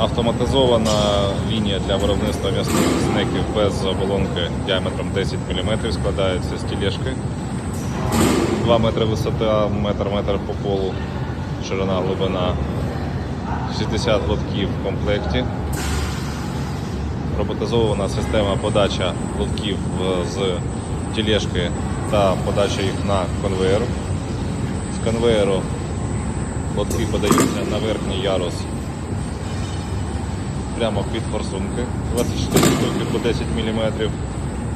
Автоматизована лінія для виробництва м'ясних снеків без оболонки діаметром 10 мм складається з тілешки. 2 метри висота, метр метр по полу, ширина глибина, 60 лотків в комплекті. Роботизована система подача лотків е, з тілешки та подача їх на конвейер. З конвейеру лотки подаються на верхній ярус прямо під форсунки 24 штуки по 10 мм,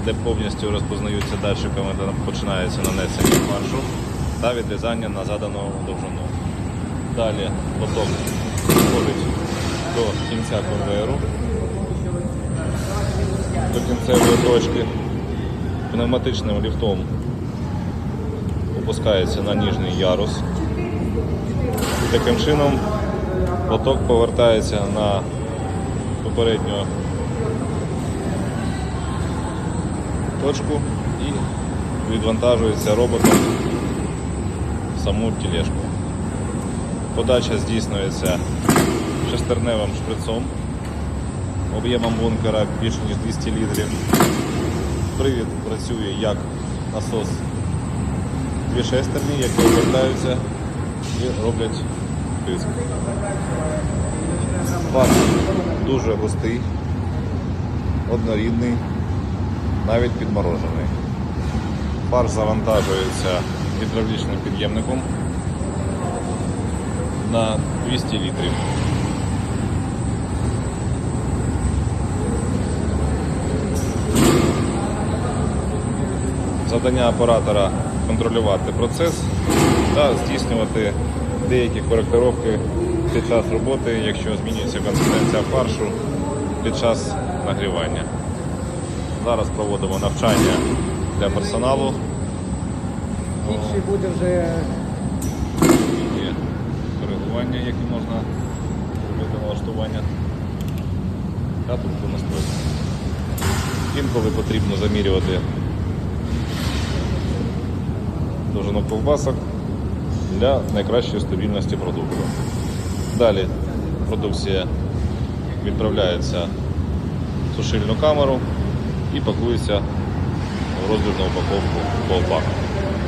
де повністю розпознаються датчиками, де починається нанесення маршу та відрізання на задану довжину. Далі лоток входить до кінця конвейеру, до кінцевої точки. Пневматичним ліфтом опускається на ніжній ярус. І таким чином лоток повертається на попередню точку і відвантажується роботом в саму тілешку. Подача здійснюється шестерневим шприцом об'ємом бункера більше ніж 200 літрів. Привід працює як насос дві шестерні, які обертаються і роблять тиск. Дуже густий, однорідний, навіть підморожений. Фарш завантажується гідравлічним підємником на 200 літрів. Завдання оператора контролювати процес та здійснювати деякі коректировки під час роботи, якщо змінюється консистенція фаршу під час нагрівання. Зараз проводимо навчання для персоналу. Інший буде вже Є коригування, які можна робити налаштування. Та настройки. Інколи потрібно замірювати довжину ковбасок для найкращої стабільності продукту. Далі продукція відправляється в сушильну камеру і пакується в роздрібну упаковку колпак.